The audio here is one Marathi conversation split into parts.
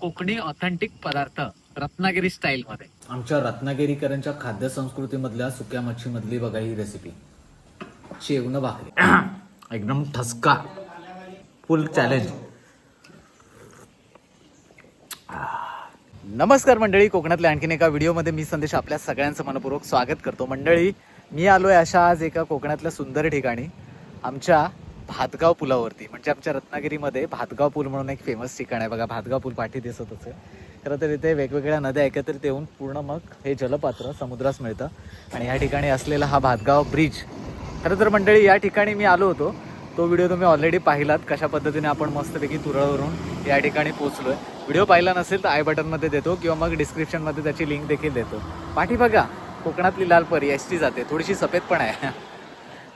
कोकणी ऑथेंटिक पदार्थ रत्नागिरी स्टाईल मध्ये. आमच्या रत्नागिरीकरांच्या खाद्य संस्कृतीमधल्या सुक्या मच्छीमधली बघा ही रेसिपी शेवण भाकरी. एकदम ठसका. फुल चॅलेंज नमस्कार मंडळी कोकणातल्या आणखीन एका व्हिडिओमध्ये मी संदेश आपल्या सगळ्यांचं मनपूर्वक स्वागत करतो. मंडळी मी आलोय अशा आज एका कोकणातल्या सुंदर ठिकाणी. आमच्या भातगाव पुलावरती म्हणजे आमच्या रत्नागिरीमध्ये भातगाव पूल म्हणून एक फेमस ठिकाण आहे. बघा भातगाव पूल पाठी दिसत असेल. खरं तर इथे वेगवेगळ्या नद्या एकत्रित येऊन पूर्ण मग हे जलपात्र समुद्रास मिळतं. आणि या ठिकाणी असलेला हा भातगाव ब्रिज खरं तर मंडळी या ठिकाणी मी आलो होतो. तो व्हिडिओ तुम्ही ऑलरेडी पाहिलात. कशा पद्धतीने आपण मस्तपैकी तुरळवरून या ठिकाणी पोहोचलोय. व्हिडिओ पाहिला नसेल तर आय बटनमध्ये देतो किंवा मग डिस्क्रिप्शनमध्ये त्याची लिंक देखील देतो. पाठी बघा कोकणातली लाल परी एस टी जाते. थोडीशी सफेद पण आहे.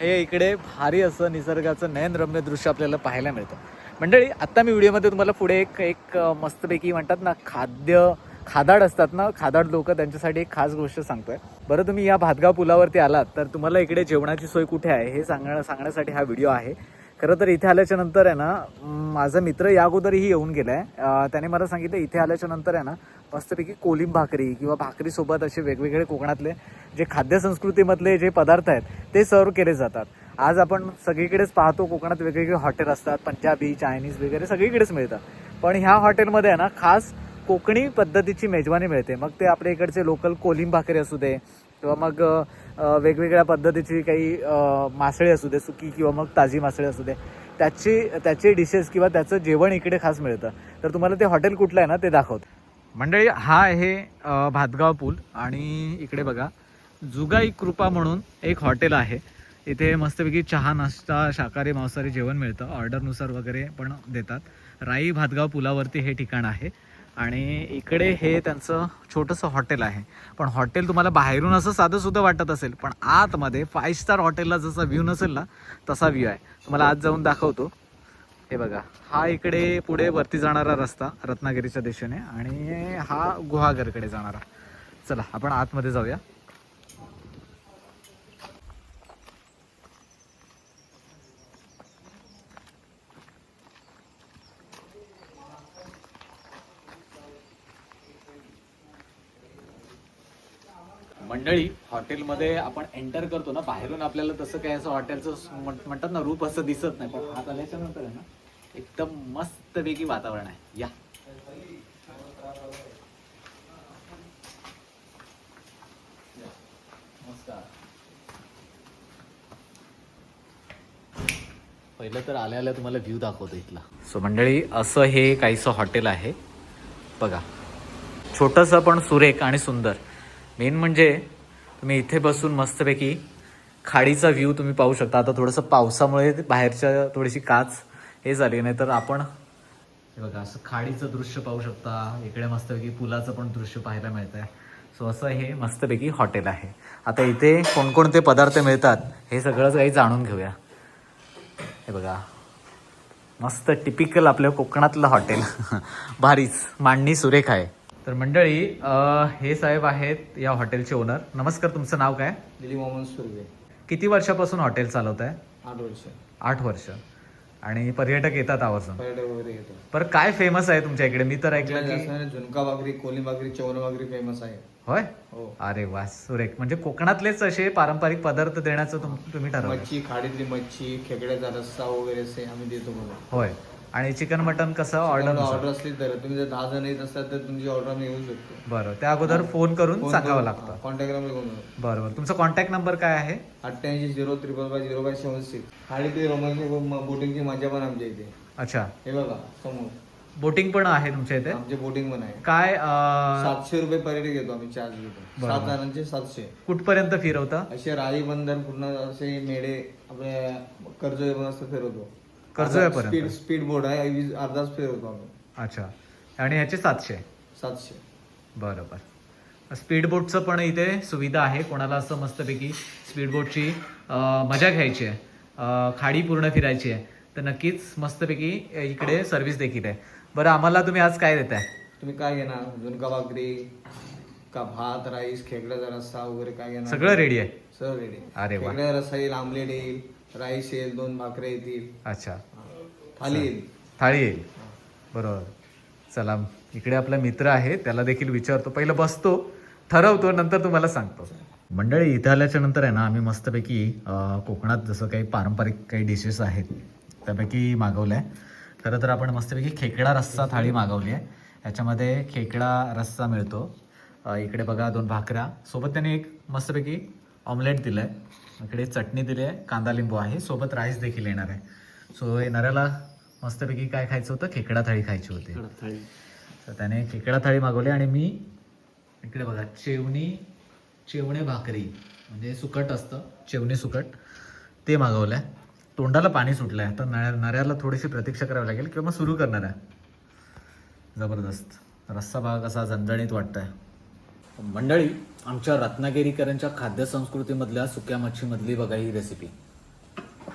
हे इकडे भारी असं निसर्गाचं नयनरम्य दृश्य आपल्याला पाहायला मिळतं. मंडळी आत्ता मी व्हिडिओमध्ये तुम्हाला पुढे एक एक मस्तपैकी म्हणतात ना खाद्य खादाड असतात ना खादाड लोक त्यांच्यासाठी एक खास गोष्ट सांगतोय. बरं तुम्ही या भातगाव पुलावरती आलात तर तुम्हाला इकडे जेवणाची सोय कुठे आहे हे सांगण्या सांगण्यासाठी हा व्हिडिओ आहे. खरं तर इथे आल्याच्यानंतर आहे ना माझा मित्र या अगोदरही येऊन गेलाय. आहे त्याने मला सांगितलं इथे आल्याच्यानंतर आहे ना मस्तपैकी कोलिम भाकरी किंवा भाकरीसोबत असे वेगवेगळे कोकणातले जे खाद्य संस्कृतीमधले जे पदार्थ आहेत ते सर्व केले जातात. आज आपण सगळीकडेच पाहतो कोकणात वेगवेगळे हॉटेल असतात पंजाबी चायनीज वगैरे सगळीकडेच मिळतात पण ह्या हॉटेलमध्ये आहे ना खास कोकणी पद्धतीची मेजवानी मिळते. मग ते आपल्या इकडचे लोकल कोलिम भाकरी असू दे किंवा मग वेगवेगळ्या पद्धतीची काही मासळी असू दे सुकी किंवा मग ताजी मासळी असू दे त्याची त्याचे डिशेस किंवा त्याचं जेवण इकडे खास मिळतं. तर तुम्हाला ते हॉटेल कुठलं आहे ना ते दाखवतं. मंडळी हा आहे भातगाव पूल आणि इकडे बघा जुगाई कृपा म्हणून एक हॉटेल आहे. इथे मस्तपैकी चहा नाश्ता शाकाहारी मांसाहारी जेवण मिळतं. ऑर्डरनुसार वगैरे पण देतात. राई भातगाव पुलावरती हे ठिकाण आहे. आणि इकडे हे त्यांचं छोटंसं हॉटेल आहे. पण हॉटेल तुम्हाला बाहेरून असं साधं सुद्धा वाटत असेल पण आतमध्ये फाय स्टार हॉटेलला जसा व्ह्यू नसेल ना तसा व्ह्यू आहे. तुम्हाला आज जाऊन दाखवतो. हे बघा हा इकडे पुढे वरती जाणारा रस्ता रत्नागिरीच्या दिशेने आणि हा गुहागरकडे जाणारा. चला आपण आतमध्ये जाऊया. मंडळी हॉटेलमध्ये आपण एंटर करतो ना बाहेरून आपल्याला तसं काय असं हॉटेलचं म्हण- म्हणतात ना रूप असं दिसत नाही. पण आत आल्याच्यानंतर आहे ना एकदम मस्तपैकी वातावरण आहे. या. पहिलं तर आल्या आल्या तुम्हाला व्ह्यू दाखवतो इथला. सो मंडळी असं हे काहीसं हॉटेल आहे. बघा. छोटंसं पण सुरेख आणि सुंदर. मेन म्हणजे तुम्ही इथे बसून मस्तपैकी खाडीचा व्ह्यू तुम्ही पाहू शकता. आता थोडंसं पावसामुळे बाहेरच्या थोडीशी काच हे झाली नाही तर आपण हे बघा असं खाडीचं दृश्य पाहू शकता. इकडे मस्तपैकी पुलाचं पण दृश्य पाहायला मिळत आहे सो असं हे मस्तपैकी हॉटेल आहे. आता इथे कोणकोणते पदार्थ मिळतात हे सगळंच काही जाणून घेऊया. हे बघा मस्त टिपिकल आपल्या कोकणातलं हॉटेल. भारीच. मांडणी सुरेख आहे. तर मंडळी हे साहेब आहेत या हॉटेलचे ओनर. नमस्कार तुमचं नाव काय? दिलीप मोहम्मद सुर्वे. किती वर्षापासून हॉटेल चालवत आहे आठ वर्ष. आठ वर्ष. आणि पर्यटक येतात आवर्जून? पर्यटक वगैरे येतो पर काय फेमस आहे तुमच्या इकडे? मी तर ऐकलं की झुणका भाकरी कोली भाकरी चवण भाकरी फेमस आहे. होय? हो. अरे वा सुरेख. म्हणजे कोकणातलेच असे पारंपरिक पदार्थ देण्याचं तुम- तुम्ही ठरवलं मच्छी खाडीतली मच्छी खेकड्याचा रस्सा वगैरे असे आम्ही देतो होय. आणि चिकन मटन कसं ऑर्डर ऑर्डर असली तर. तुम्ही जर दहा जण येत असतात तर तुमची ऑर्डर आम्ही घेऊ शकतो. बरं त्या अगोदर फोन करून सांगावं लागतं. कॉन्टॅक्ट नंबर घेऊन बरं बरं. तुमचा कॉन्टॅक्ट नंबर काय आहे? अठ्ठ्याऐंशी zero triple five zero five seven six खाडीतली रोमांची बोटिंगची मजा पण आमच्या इथे. अच्छा. हे बघा समोर. बोटिंग पण आहे तुमच्या इथे? आमचे बोटिंग पण आहे. काय सातशे रुपये पर्यटक घेतो आम्ही चार्ज घेतो. सात जणांचे सातशे. कुठपर्यंत फिरवता? असे राई बंदर पूर्ण असे मेढे आपल्या कर्ज असं फिरवतो. कर्जोयापर्यंत? स्पीड स्पीड बोर्ड आहे. वीस अर्धाच फिरवतो आम्ही. अच्छा. आणि ह्याचे सातशे. सातशे. बरं बरं स्पीड बोटचं पण इथे सुविधा आहे. कोणाला असं मस्तपैकी स्पीड बोटची मजा घ्यायची आहे अं, खाडी पूर्ण फिरायची आहे तर नक्कीच मस्तपैकी इकडे सर्व्हिस देखील आहे. बरं आम्हाला तुम्ही आज काय देताय? तुम्ही काय घेणार? झुणका भाकरी का भात राईस खेकड्याचा रस्सा वगैरे काय घेणार? सगळं रेडी आहे. सगळं रेडी अरे वा. खेकड्याचा रस्सा येईल आमलेट येईल राईस येईल दोन भाकऱ्या येतील. अच्छा. थाली येईल. थाळी येईल. बरोबर. चला इकडे आपला मित्र आहे त्याला देखील विचारतो. पहिलं बसतो ठरवतो नंतर तुम्हाला सांगतो. मंडळी इथं आल्याच्यानंतर आहे ना आम्ही मस्तपैकी कोकणात जसं काही पारंपरिक काही डिशेस आहेत त्यापैकी मागवल्या. आहे खरं तर आपण मस्तपैकी खेकडा रस्सा थाळी मागवली आहे. याच्यामध्ये खेकडा रस्सा मिळतो. इकडे बघा दोन भाकऱ्या. सोबत त्याने एक मस्तपैकी ऑमलेट दिलं आहे इकडे चटणी दिली आहे कांदा लिंबू आहे सोबत राईस देखील येणार आहे. सो येणाऱ्याला मस्तपैकी काय खायचं होतं? खेकडा थाळी खायची होती. तर त्याने खेकडा थाळी मागवली आणि मी इकडे बघा चेवणी चेवणे भाकरी म्हणजे सुकट असतं चेवणी सुकट ते मागवलं आहे तोंडाला पाणी सुटलं आहे तर नळ्या नऱ्याला थोडीशी प्रतीक्षा करावी लागेल किंवा मग सुरू करणार आहे. जबरदस्त. रस्सा भाग असा झणझणीत वाटत आहे मंडळी आमच्या रत्नागिरीकरांच्या खाद्यसंस्कृतीमधल्या सुक्या मच्छीमधली बघा ही रेसिपी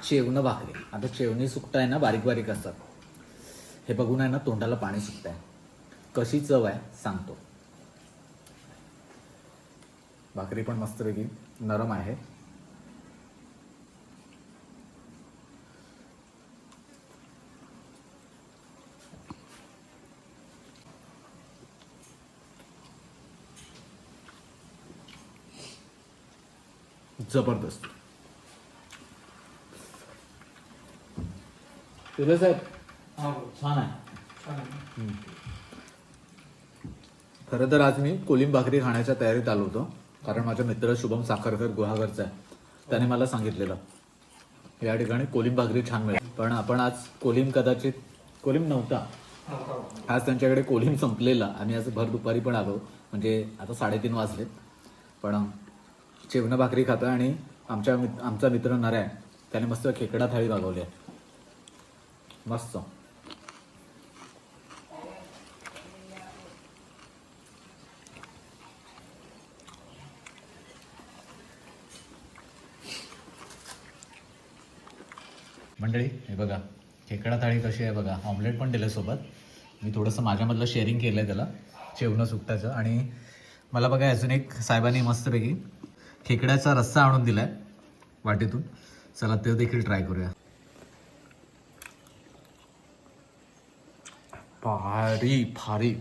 चेवणं भाकरी. आता चेवणी सुकटा आहे ना बारीक बारीक असतात. हे बघून आहे ना तोंडाला पाणी सुटत आहे कशी चव आहे सांगतो. भाकरी पण मस्तपैकी नरम आहे. जबरदस्त तुला साहेब छान आहे खरं तर आज मी कोलिम भाकरी खाण्याच्या तयारीत आलो होतो कारण माझा मित्र शुभम साखरकर गुहागरचा आहे त्याने मला सांगितलेलं या ठिकाणी कोलिम भाकरी छान मिळेल पण आपण आज कोलिम कदाचित कोलिम नव्हता आज त्यांच्याकडे कोलिम संपलेला आणि आज भर दुपारी पण आलो म्हणजे आता साडेतीन वाजलेत पण जेवण भाकरी खातं आणि आमच्या मित- आमचा मित्र नऱ्या आहे त्याने मस्त खेकडा थाळी मागवली आहे. मस्त. मंडळी हे बघा खेकडा थाळी कशी आहे बघा. ऑमलेट पण दिलं सोबत. मी थोडंसं माझ्यामधलं शेअरिंग केलं आहे त्याला. जेवणं सुकटाचं आणि मला बघा अजून एक साहेबांनी मस्तपैकी खेकड्याचा रस्सा आणून दिला आहे वाटेतून. चला ते देखील ट्राय करूया. भारी भारी.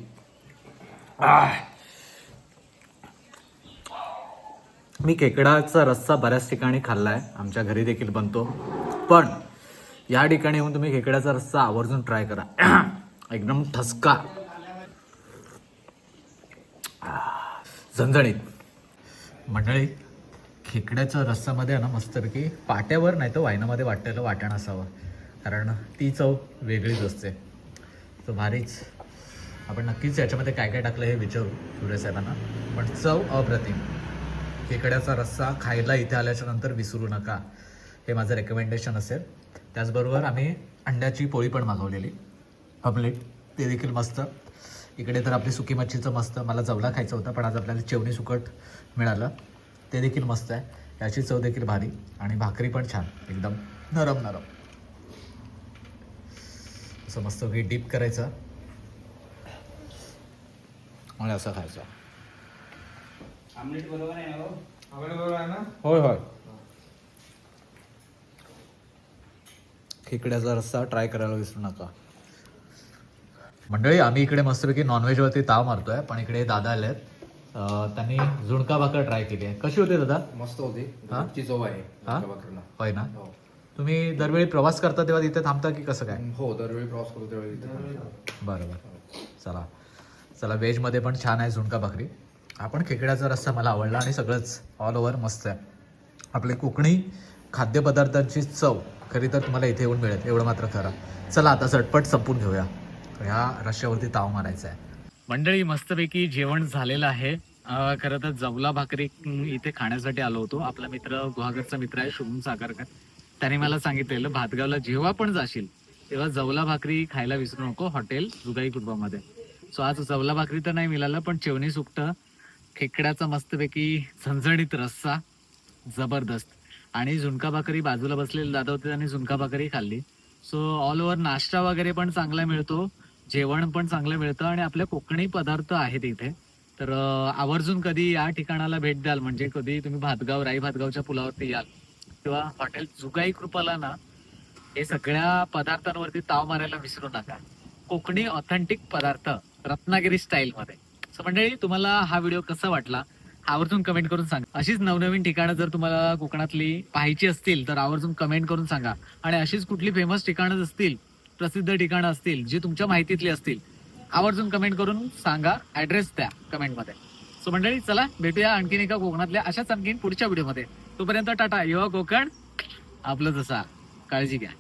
मी खेकडाचा रस्सा बऱ्याच ठिकाणी खाल्ला आहे आमच्या घरी देखील बनतो. पण या ठिकाणी येऊन तुम्ही खेकड्याचा रस्सा आवर्जून ट्राय करा. एकदम ठसका. झणझणीत. मंडळी खेकड्याच्या रस्सामध्ये आहे ना मस्तपैकी पाट्यावर नाही तर वायनामध्ये वाटलेलं वाटण असावं. कारण ती चव वेगळीच असते. तर भारीच. आपण नक्कीच याच्यामध्ये काय काय टाकलं हे विचारू सूर्यसाहेबांना. पण चव अप्रतिम. खेकड्याचा रस्सा खायला इथे आल्याच्यानंतर विसरू नका. हे माझं रेकमेंडेशन असेल. त्याचबरोबर आम्ही अंड्याची पोळी पण मागवलेली. ऑमलेट ते देखील मस्त. इकडे तर आपली सुकी मच्छीचं मस्त. मला जवला खायचं होतं पण आज आपल्याला चेवणी सुकट मिळालं. ते देखील मस्त आहे. याची चव देखील भारी. आणि भाकरी पण छान. एकदम नरम नरम. असं मस्त की डीप करायचं. आणि असं खायचं. आमलेट बरोबर आहे ना होय होय. खेकड्याचा रस्सा ट्राय करायला विसरू नका. मंडळी आम्ही इकडे मस्तपैकी नॉनव्हेजवरती ताव मारतोय पण इकडे दादा आले आहेत त्यांनी झुणका भाकर ट्राय केली आहे. कशी होती दादा? मस्त होती. हा? ची चव आहे हा? भाकरीला. होय ना? हो. तुम्ही दरवेळी प्रवास करता तेव्हा तिथे थांबता की कसं काय? हो दरवेळी प्रवास करतो त्यावेळी इथे. बरं बरं चला. चला व्हेजमध्ये पण छान आहे झुणका भाकरी. आपण खेकड्याचा रस्सा मला आवडला आणि सगळंच ऑल ओव्हर मस्त आहे. आपले कोकणी खाद्यपदार्थांची चव खरी तर तुम्हाला इथे येऊन मिळेल. एवढं मात्र खरं. चला आता झटपट संपून घेऊया. ह्या रश्श्यावरती ताव मारायचा आहे. मंडळी मस्तपैकी जेवण झालेलं आहे. खरं तर जवला भाकरी इथे खाण्यासाठी आलो होतो. आपला मित्र गुहागरचा मित्र आहे शुभम सागरकर. त्याने मला सांगितलेलं भातगावला जेव्हा पण जाशील तेव्हा जवला भाकरी खायला विसरू नको हॉटेल जुगाई कुटुंबामध्ये सो आज जवला भाकरी तर नाही मिळालं पण चेवणी सुकट खेकड्याचा मस्तपैकी झणझणीत रस्सा जबरदस्त. आणि झुणका भाकरी बाजूला बसलेले दादा होते त्यांनी झुणका भाकरी खाल्ली. सो ऑल ओव्हर नाश्ता वगैरे पण चांगला मिळतो. जेवण पण चांगलं मिळतं आणि आपले कोकणी पदार्थ आहेत इथे. तर आवर्जून कधी या ठिकाणाला भेट द्याल? म्हणजे कधी तुम्ही भातगाव राई भातगावच्या पुलावरती याल किंवा हॉटेल जुगाई कृपाला ना हे सगळ्या पदार्थांवरती ताव मारायला विसरू नका. कोकणी ऑथेंटिक पदार्थ रत्नागिरी स्टाईल मध्ये सो मंडळी तुम्हाला हा व्हिडिओ कसा वाटला? आवर्जून कमेंट करून सांगा. अशीच नवनवीन ठिकाणं जर तुम्हाला कोकणातली पाहायची असतील तर आवर्जून कमेंट करून सांगा. आणि अशीच कुठली फेमस ठिकाणं असतील प्रसिद्ध ठिकाणं असतील जी तुमच्या माहितीतली असतील आवर्जून कमेंट करून सांगा ऍड्रेस द्या कमेंटमध्ये सो मंडळी चला भेटूया आणखीन एका कोकणातल्या अशाच आणखीन पुढच्या व्हिडिओमध्ये तोपर्यंत टाटा युवा कोकण आपलं जसा. काळजी घ्या.